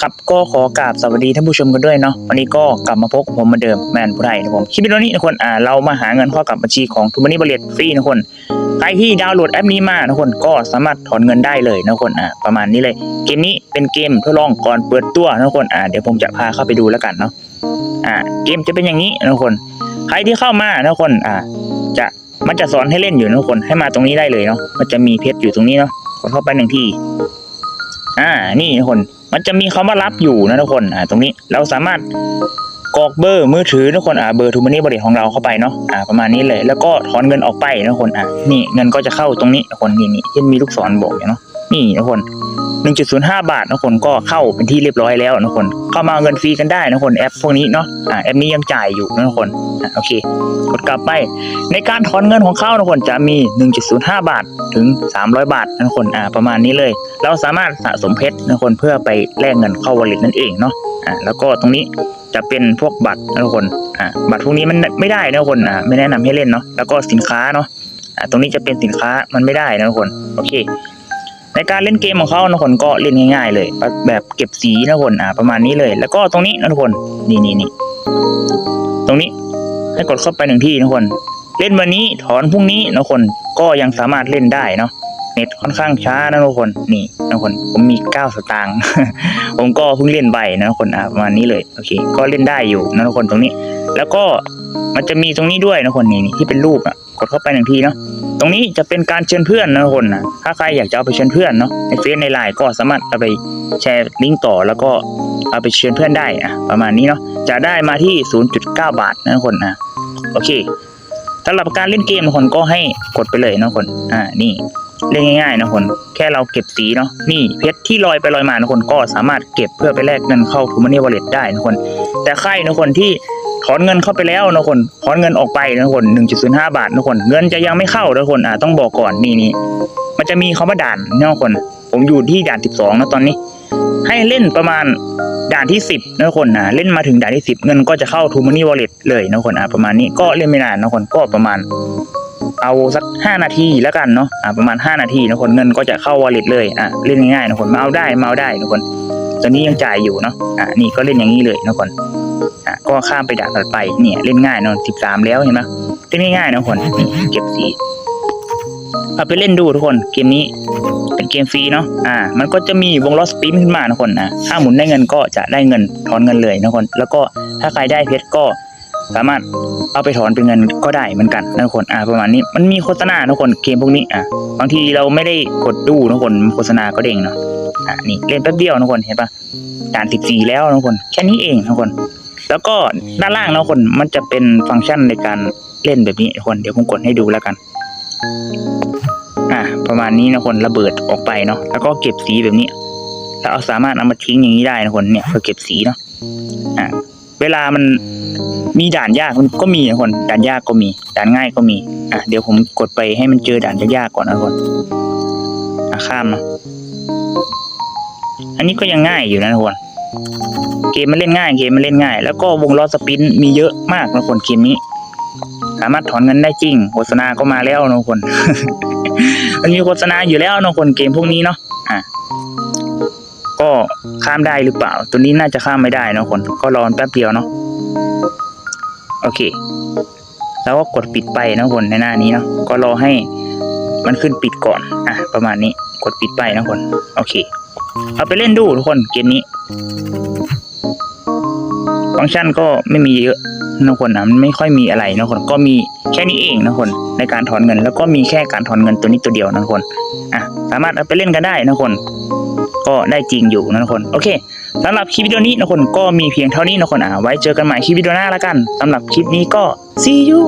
ครับก็ขอกราบสวัสดีท่านผู้ชมกันด้วยเนาะวันนี้ก็กลับมาพบกับผมเหมือนเดิมแมนผู้ไทยนะผมคลิปวิดีโอนี้นะคนอ่าเรามาหาเงินเข้ากับบัญชีของทูมานี่บริเวฟรีนะคนใครที่ดาวน์โหลดแอปนี้มานะคนก็สามารถถอนเงินได้เลยนะคนอ่าประมาณนี้เลย เกมนี้เป็นเกมทดลองก่อนเปิดตัวนะคนอ่าเดี๋ยวผมจะพาเข้าไปดูแล้วกันเนาะอ่าเกมจะเป็นอย่างนี้นะคน ใครที่เข้ามานะคนอ่าจะมันจะสอนให้เล่นอยู่นะคนให้มาตรงนี้ได้เลยเนาะมันจะมีเพชรอยู่ตรงนี้เนาะ ดเข้าไปหนึ่งที อ่า นี่นะคน มันจะมีคำว่ารับอยู่นะทุกคน อ่า ตรงนี้ เราสามารถกรอกเบอร์มือถือทุกคน อ่า เบอร์ทูมานี่บริของเราเข้าไปเนาะ อ่า ประมาณนี้เลย แล้วก็ถอนเงินออกไปนะทุกคน อ่านี่ เงินก็จะเข้าตรงนี้ทุกคน นี่นี่ที่มีลูกศรบอกอยู่เนาะ นี่นะทุกคน 1.05 บาทนะคนก็เข้าเป็นที่เรียบร้อยแล้วนะคนเข้ามาเงินฟรีกันได้นะคนแอปพวกนี้เนาะอ่าแอปนี้ยังจ่ายอยู่นะคนอ่าโอเคกดกลับไป ในการถอนเงินของเขานะคนจะมี 1.05 บาทถึง 300 บาทนะคนอ่าประมาณนี้เลย เราสามารถสะสมเพชรนะคนเพื่อไปแลกเงินเข้าวอลเล็ตนั่นเองเนาะอ่าแล้วก็ตรงนี้จะเป็นพวกบัตรนะทุกคนอ่าบัตรพวกนี้มันไม่ได้นะทุกคนอ่าไม่แนะนำให้เล่นเนาะแล้วก็สินค้าเนาะอ่าตรงนี้จะเป็นสินค้ามันไม่ได้นะทุกคนโอเค ในการเล่นเกมของเขานะคนก็เล่นง่าย ๆ เลย แบบเก็บสีนะคนอ่าประมาณนี้เลย แล้วก็ตรงนี้นะทุกคนนี่นี่นี่ตรงนี้ให้กดเข้าไปหนึ่งที่นะคน เล่นวันนี้ถอนพรุ่งนี้นะคนก็ยังสามารถเล่นได้เนาะเน็ตค่อนข้างช้านะทุกคนนี่นะคนผมมีเก้าสตางค์ผมก็เพิ่งเล่นไปนะทุกคนอ่าประมาณนี้เลยโอเค ก็เล่นได้อยู่นะทุกคนตรงนี้ แล้วก็มันจะมีตรงนี้ด้วยนะคนนี่นี่ที่เป็นรูปอะ ดเข้าไปหนึ่งทีเนาะตรงนี้จะเป็นการเชิญเพื่อนนะทุกคนนะถ้าใครอยากจะเอาไปเชิญเพื่อนเนาะในเฟซในไลน์ก็สามารถเอาไปแชร์ลิงก์ต่อแล้วก็เอาไปเชิญเพื่อนได้อะประมาณนี้เนาะจะได้มาที่ 0.9 บาทนะทุกคนอะโอเคสำหรับการเล่นเกมนะทุกคนก็ให้กดไปเลยนะทุกคนอ่านี่เล่นง่ายๆนะทุกคน แค่เราเก็บสีเนาะ นี่เพชรที่ลอยไปลอยมานะทุกคนก็สามารถเก็บเพื่อไปแลกเงินเข้าทูมานี่วอลเล็ตได้นะทุกคน แต่ใครนะทุกคนที่ ถอนเงินเข้าไปแล้วนะคนถอนเงินออกไปนะทุกคน1.05บาทนะคนเงินจะยังไม่เข้านะคนอ่าต้องบอกก่อนนี่นี่มันจะมีคำว่าด่านนะคน ผมอยู่ที่ด่าน12นะตอนนี้ ให้เล่นประมาณด่านที่10นะคนนะเล่นมาถึงด่านที่10เงินก็จะเข้าทูมานี่วอลเล็ตเลยนะคนอะประมาณนี้ก็เล่นไม่นานนะคนก็ประมาณ เอาสัก5นาทีแล้วกันเนาะอะประมาณ5นาทีนะคนเงินก็จะเข้าวอลเล็ตเลยอะเล่นง่ายๆนะคนมาเอาได้มาเอาได้นะคนตอนนี้ยังจ่ายอยู่เนาะอะนี่ก็เล่นอย่างนี้เลยนะคน ก็ข้ามไปด่านถัดไปเนี่ยเล่นง่ายเนาะ13แล้วเห็นไหมเล่นง่ายๆนะคนนี่เก็บสีเอาไปเล่นดูทุกคนเกมนี้เป็นเกมฟรีเนาะอ่า มันก็จะมีวงล้อสปินขึ้นมานะคนนะถ้าหมุนได้เงินก็จะได้เงินถอนเงินเลยนะคน แล้วก็ถ้าใครได้เพชรก็สามารถเอาไปถอนเป็นเงินก็ได้เหมือนกันนะคนอ่าประมาณนี้มันมีโฆษณานะคนเกมพวกนี้อ่าบางทีเราไม่ได้กดดูนะคนโฆษณาก็เด้งเนาะอ่านี่เล่นแป๊บเดียวนะคนเห็นปะด่านสิบสี่แล้วนะคน แค่นี้เองนะคน แล้วก็ด้านล่างนะคนมันจะเป็นฟังก์ชันในการเล่นแบบนี้นะคนเดี๋ยวผมกดให้ดูแล้วกัน อ่า ประมาณนี้นะคนระเบิดออกไปเนาะแล้วก็เก็บสีแบบนี้แล้วเอาสามารถเอามาทิ้งอย่างนี้ได้นะคนเนี่ยเพื่อเก็บสีเนาะอ่าเวลามันมีด่านยากมันก็มีนะคนด่านยากก็มี ด่านง่ายก็มี อะเดี๋ยวผมกดไปให้มันเจอด่านยากๆก่อนนะคนอะข้ามเนาะอันนี้ก็ยังง่ายอยู่นะทุกคน เกมมันเล่นง่ายเกมมันเล่นง่าย แล้วก็วงล้อสปินมีเยอะมากนะคนเกมนี้ สามารถถอนเงินได้จริงโฆษณาก็มาแล้วนะคน มันมีโฆษณาอยู่แล้วนะคนเกมพวกนี้เนาะอะก็ข้ามได้หรือเปล่า ตัวนี้น่าจะข้ามไม่ได้นะคน ก็รอแป๊บเดียวเนาะโอเค แล้วก็กดปิดไปนะคนในหน้านี้เนาะก็รอให้มันขึ้นปิดก่อนอะประมาณนี้กดปิดไปนะคน โอเค เอาไปเล่นดูทุกคนเกมนี้ ฟังก์ชันก็ไม่มีเยอะนะคนนะมันไม่ค่อยมีอะไรนะคนก็มีแค่นี้เองนะคนในการถอนเงิน แล้วก็มีแค่การถอนเงินตัวนี้ตัวเดียวนะคนอะสามารถเอาไปเล่นกันได้นะคน ก็ได้จริงอยู่นะคน โอเคสำหรับคลิปวิดีโอนี้นะคนก็มีเพียงเท่านี้นะคนอะไว้เจอกันใหม่คลิปวิดีโอหน้าแล้วกันสำหรับคลิปนี้ก็ see you